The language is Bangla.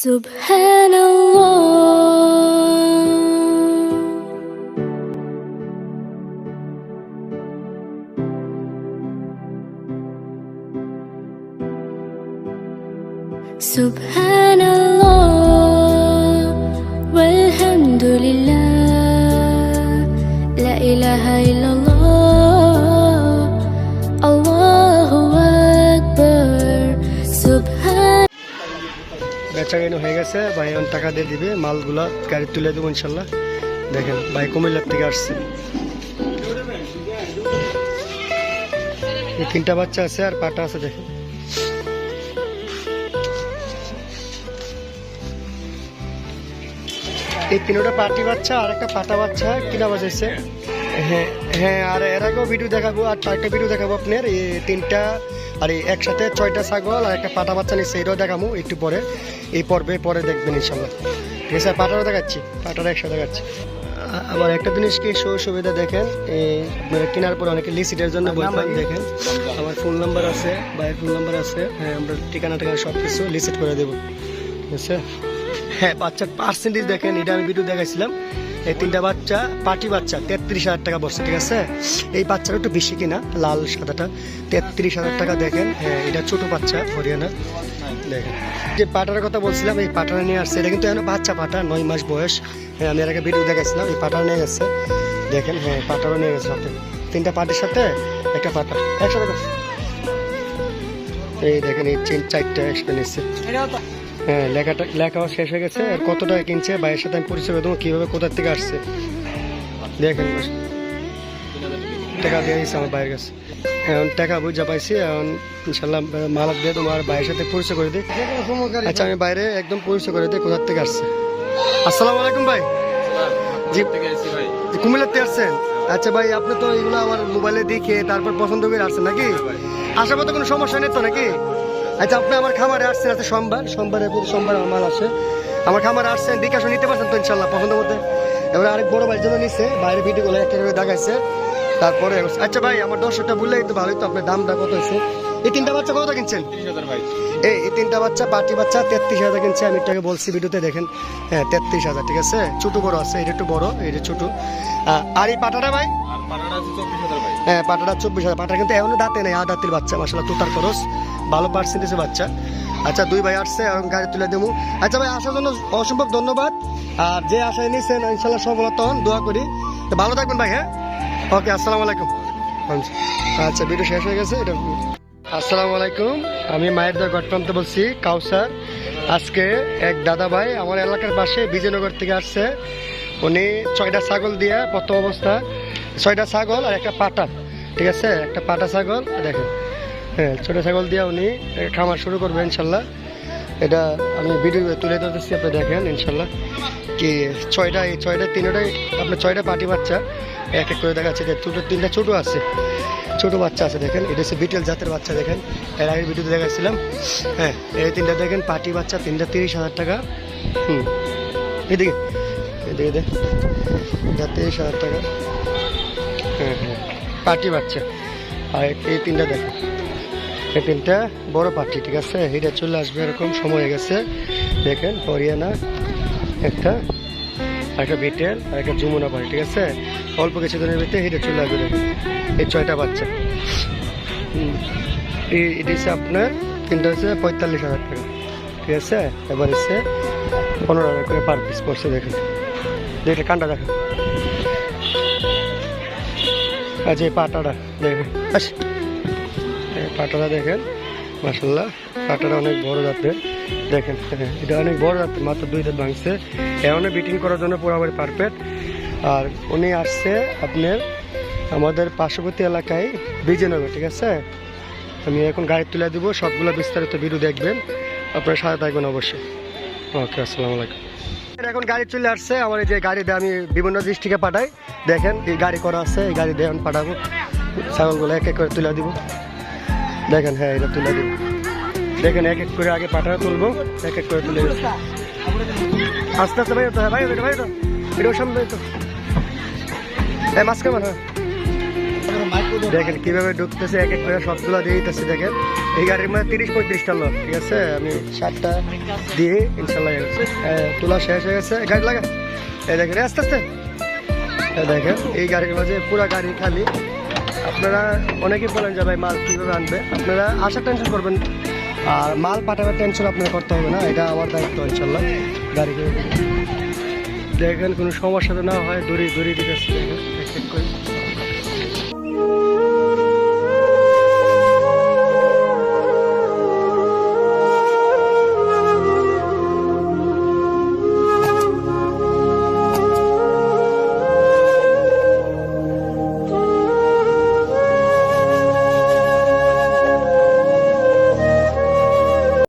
سبحان الله. سبحان الله. والحمد لله. لا إله إلا الله. বেচা কেন হয়ে গেছে, ভাই এখন টাকা দিয়ে দিবে, মালগুলা গাড়ি তুলে দেবো ইনশাল্লাহ। দেখেন, ভাই কুমিল্লার থেকে আসছে। তিনটা বাচ্চা আছে আর পাটা আছে দেখেন। এই তিনটা পাটি বাচ্চা আর একটা পাটা বাচ্চা কিনা বাজাইছে? হ্যাঁ হ্যাঁ আর এর আগেও ভিডিও দেখাবো আর চারটা ভিডিও দেখাবো আপনার। এই তিনটা আর এই একসাথে ছয়টা ছাগল আর একটা পাটা বাচ্চা নিচ্ছে এটাও দেখাবো একটু পরে। এই পর্বে পরে দেখবেন ইনশাল্লাহ ঠিক আছে পাটারও দেখাচ্ছি পাটারও একসাথে দেখাচ্ছি। আবার একটা জিনিস কি সু সুবিধা দেখেন আপনারা কেনার পর অনেকে লিসিটের জন্য দেখেন। আমার ফোন নাম্বার আছে ভাইয়ের ফোন নাম্বার আছে হ্যাঁ আমরা ঠিকানা ঠিকানা সব কিছু লিসিট করে দেবো। ঠিক আছে? হ্যাঁ বাচ্চার পার্সেন্টেজ দেখেন এটা আমি ভিডিও দেখাইছিলাম। এই তিনটা বাচ্চা, পাটি বাচ্চা, তেত্রিশ হাজার টাকা বসছে ঠিক আছে? এই বাচ্চাটা একটু বেশি কিনা, লাল সাদাটা। তেত্রিশ হাজার টাকা দেখেন হ্যাঁ এটা ছোট বাচ্চা, হরিয়ানা। দেখেন, যে পাটার কথা বলছিলাম, এই পাটারা নিয়ে আসছে, এটা কিন্তু এখন বাচ্চা পাটা, নয় মাস বয়স। হ্যাঁ আমি এর আগে ভিডিও দেখাইছিলাম, এই পাটা নিয়ে গেছে। দেখেন হ্যাঁ পাটারও নিয়ে গেছে সাথে তিনটা পাটের সাথে একটা পাটা, একসাথে এই দেখেন, এই চারটা একসাথে নিচ্ছে। হ্যাঁ লেখাটা লেখাও শেষ হয়ে গেছে। আর কত টাকা কিনছে, ভাইয়ের সাথে আমি পরিচয় দেবো, কীভাবে কোথার থেকে আসছে। দেখেন। টাকা দিয়ে দিচ্ছে আমার ভাইয়ের কাছে। এখন টাকা বুঝা পাইছি, এখন ইনশাল্লাহ মালাক দিয়ে তোমার ভাইয়ের সাথে পরিচয় করে দিই। আচ্ছা আমি বাইরে একদম পরিচয় করে দিই কোথার থেকে আসছে। আসসালামু আলাইকুম, ভাই। জি থেকে আসছেন? আচ্ছা ভাই, আপনি তো এগুলো আমার মোবাইলে দেখে তারপর পছন্দ করে আসছেন নাকি? আসার মতো কোনো সমস্যা নেই তো নাকি? আচ্ছা আপনি আমার খামারে আসছেন আজকে সোমবার, সোমবারে প্রতি সোমবার আমার আসে আমার খামারে আসছেন, বিকাশও নিতে পারছেন তো ইনশাল্লাহ, পছন্দ মতো। এবার আরেক বড় ভাইয়ের জন্য নিচ্ছে বাইরে ভিডিও ভিডিওগুলো একটা করে দেখাইছে। তারপরে আচ্ছা ভাই, আমার দর্শকটা বললেই তো ভালোই তো, আপনার দামটা কত হয়েছে? এই তিনটা বাচ্চা কত কিনছেন? এই এই তিনটা বাচ্চা পাটি বাচ্চা তেত্রিশ হাজার কিনছে। আমি একটু বলছি ভিডিওতে দেখেন। হ্যাঁ তেত্রিশ হাজার ঠিক আছে? ছোট বড় আছে এটা একটু বড় এটা ছোট। আর এই পাটাটা ভাই? হ্যাঁ পাটাটা চব্বিশ হাজার। পাটা কিন্তু এখনও দাঁতে নেই আধ দাঁতের বাচ্চা মাসালা তুতার খরচ। ভালো পার্সেন্টেজের বাচ্চা। আচ্ছা দুই ভাই আসছে এখন গাড়ি তুলে দেবো। আচ্ছা ভাই আসার জন্য অসম্ভব ধন্যবাদ। আর যে আশায় নিয়েছেন ইনশাল্লাহ সফলতা হন দোয়া করি। তো ভালো থাকবেন ভাই হ্যাঁ? ওকে আসসালামু আলাইকুম। আচ্ছা ভিডিও শেষ হয়ে গেছে এটা আসসালামু আলাইকুম। আমি মায়ের দা গটপ্রান্ত বলছি, কাউসার। আজকে এক দাদা ভাই আমার এলাকার পাশে বিজয়নগর থেকে আসছে। উনি ছয়টা ছাগল দিয়ে প্রথম অবস্থা, ছয়টা ছাগল আর একটা পাটা, ঠিক আছে? একটা পাটা ছাগল দেখেন। হ্যাঁ ছোট ছাগল দিয়ে উনি খামার শুরু করবেন ইনশাল্লাহ। এটা আমি ভিডিও তুলে ধরতেছি, আপনি দেখেন ইনশাল্লাহ। কি ছয়টা, এই ছয়টা তিনটাই আপনার ছয়টা পাটি বাচ্চা, এক এক করে দেখাচ্ছে যে ছোটো তিনটা ছোটো আছে। ছোট বাচ্চা আছে দেখেন, এটা হচ্ছে বিটেল জাতের বাচ্চা দেখেন। এর আগের ভিডিওতে দেখাচ্ছিলাম হ্যাঁ এই তিনটা দেখেন, পাটি বাচ্চা, তিনটা তিরিশ হাজার টাকা। হুম, এদিকে এদিকে দেখ এটা তিরিশ হাজার টাকা। হ্যাঁ হ্যাঁ পাটি বাচ্চা। আর এই তিনটা দেখেন এই তিনটা বড় পাটি, ঠিক আছে? এটা চলে আসবে এরকম, সময় হয়ে গেছে। দেখেন, হরিয়ানা একটা একটা বিটেল আর একটা যমুনা পাড়ি ঠিক আছে? অল্প কিছু দিনের ভিতরে হেঁটে চলে আসবে। এই ছয়টা বাচ্চা। এটা হচ্ছে আপনার, তিনটা হচ্ছে পঁয়তাল্লিশ হাজার টাকা। ঠিক আছে? এবার হচ্ছে পনেরো হাজার করে পার পিস পড়ছে, দেখুন। দেখলে কানটা দেখেন। আচ্ছা এই পাটাটা, দেখেন। এই পাটাটা দেখেন মাসাল্লাহ পাটাটা অনেক বড় জাতের। দেখেন, এটা অনেক বড় মাত্র দুই ভাঙছে। এমন বিটিং করার জন্য পুরোপুরি পারফেক্ট আর উনি আসছে আপনার আমাদের পার্শ্ববর্তী এলাকায়, বিজয়নগর, ঠিক আছে? আমি এখন গাড়ি তুলে দিব, সবগুলো বিস্তারিত ভিডিও দেখবেন। আপনার সাথে থাকবেন অবশ্যই। ওকে, আসসালামু আলাইকুম। এখন গাড়ি চলে আসছে, আমার এই যে গাড়ি দিয়ে আমি বিভিন্ন ডিস্ট্রিক্টে পাঠাই। দেখেন, এই গাড়ি করা আছে, এই গাড়ি দিয়ে আমি পাঠাবো। ছাগলগুলো এক এক করে তুলে দিব। দেখেন হ্যাঁ এটা তুলে দিব। দেখেন এক এক করে আগে পাঠানো তুলবো, এক এক করে তুলে আস্তে আস্তে ভাই তো ভাই এটা ভাই তো এটা সামনে তো। হ্যাঁ মাঝখানে হ্যাঁ দেখেন কীভাবে ঢুকতেছে, এক এক করে সবগুলো দিয়ে দিতেছে, দেখেন। এই গাড়ির মধ্যে তিরিশ পঁয়ত্রিশটা লোক, ঠিক আছে? আমি ষাটটা দিয়ে ইনশাল্লাহ তোলা শেষ হয়ে গেছে। গাড়ি লাগা। এই দেখেন আস্তে আস্তে। দেখেন, এই গাড়ির মাঝে পুরো গাড়ি খালি। আপনারা অনেকেই বলেন যে ভাই মাল কীভাবে আনবে? আপনারা আসার টেনশন করবেন আর মাল পাঠাবার টেনশন আপনার করতে হবে না, এটা আমার দায়িত্ব ইনশাল্লাহ গাড়ি দেখবেন কোনো সমস্যা তো না হয়, দড়ি দড়ি দিতেছে।